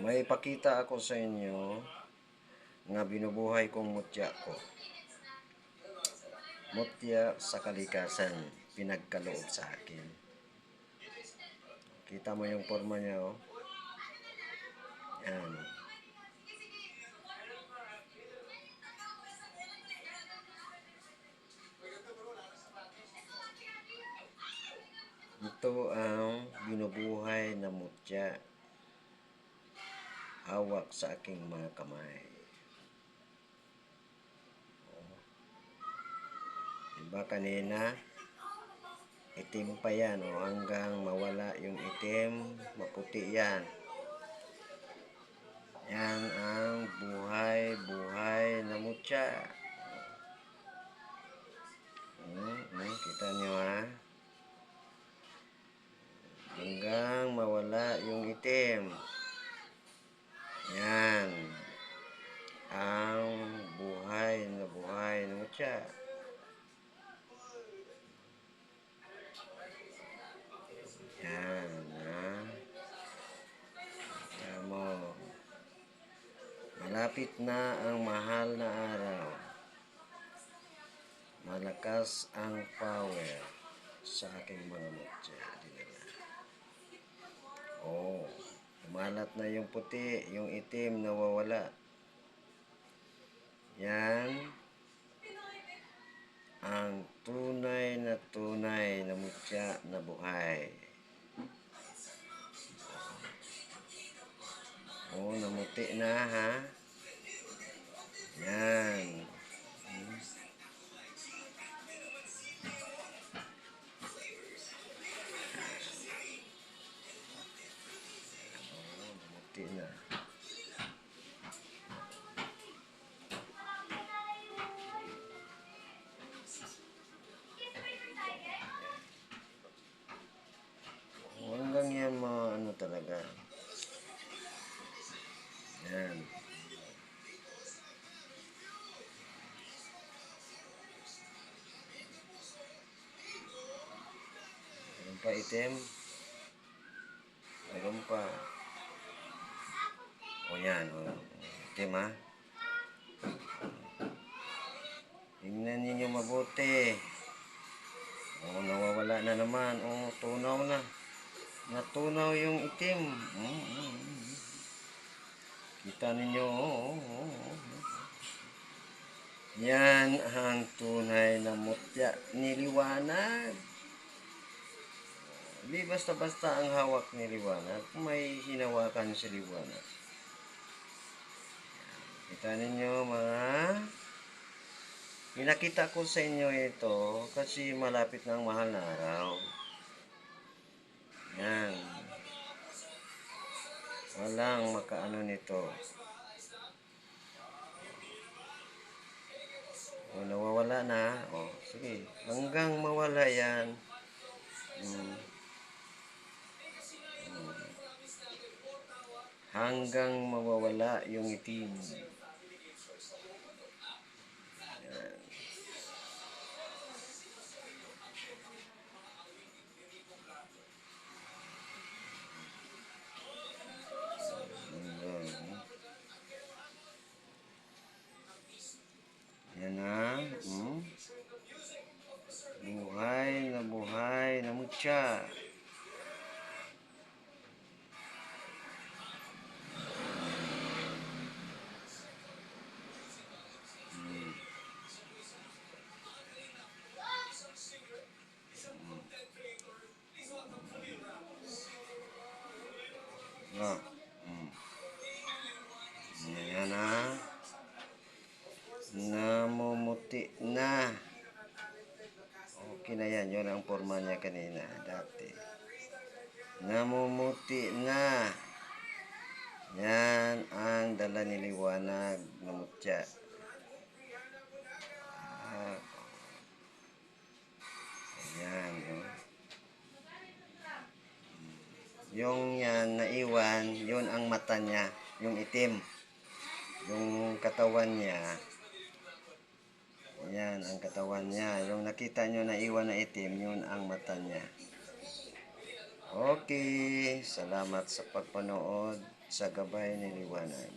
may ipakita ako sa inyo nga binubuhay kong mutya ko. Mutya sa kalikasan, pinagkaloob sa akin. Kita mo yung forma niya, oh. Yan. Ito ang binubuhay na mutya. Hawak sa aking mga kamay. Oh. Diba kanina, itim pa yan o hanggang mawala yung itim, maputi. Yan ang buhay-buhay na mutya. Hmm, hmm, kita nyo ha? Hanggang mawala yung itim. Yan. Ang buhay na mutya. Yan, ha? Tama. Malapit na ang mahal na araw. Malakas ang power sa aking mga. Dinala. Oh, umalat na yung puti, yung itim nawawala. Yan ang tunay na tunay na mutya na buhay. Oh, namuti na ha. Yan. Meron pa itim. Meron pa. O yan, o. Itim ha. Tingnan ninyo mabuti. O, nawawala na naman. O, tunaw na. Natunaw yung itim. Mm, mm, mm. Kita ninyo. oh, oh, oh. Yan ang tunay na mutya ni Liwanag. Hindi basta-basta ang hawak ni Liwanag. May hinawakan si Liwanag. Kita ninyo mga... Pinakita ko sa inyo ito kasi malapit ang mahal na araw. Yan. Walang makaano nito. O, nawawala na. O, sige. Hanggang mawala yan. Mm. Hanggang mawawala yung itim. Na. Namumuti na. Okay na yan. Yun ang forma niya kanina. Dati. Namumuti na. Yan ang dala ni Liwanag na mutya. Ayan. Oh. Yung yan naiwan, yun ang mata niya. Yung itim. Yung katawan niya, yan ang katawan niya. Yung nakita nyo na iwan na itim, yun ang mata niya. Okay, salamat sa pagpanood sa Gabay ni Liwanag.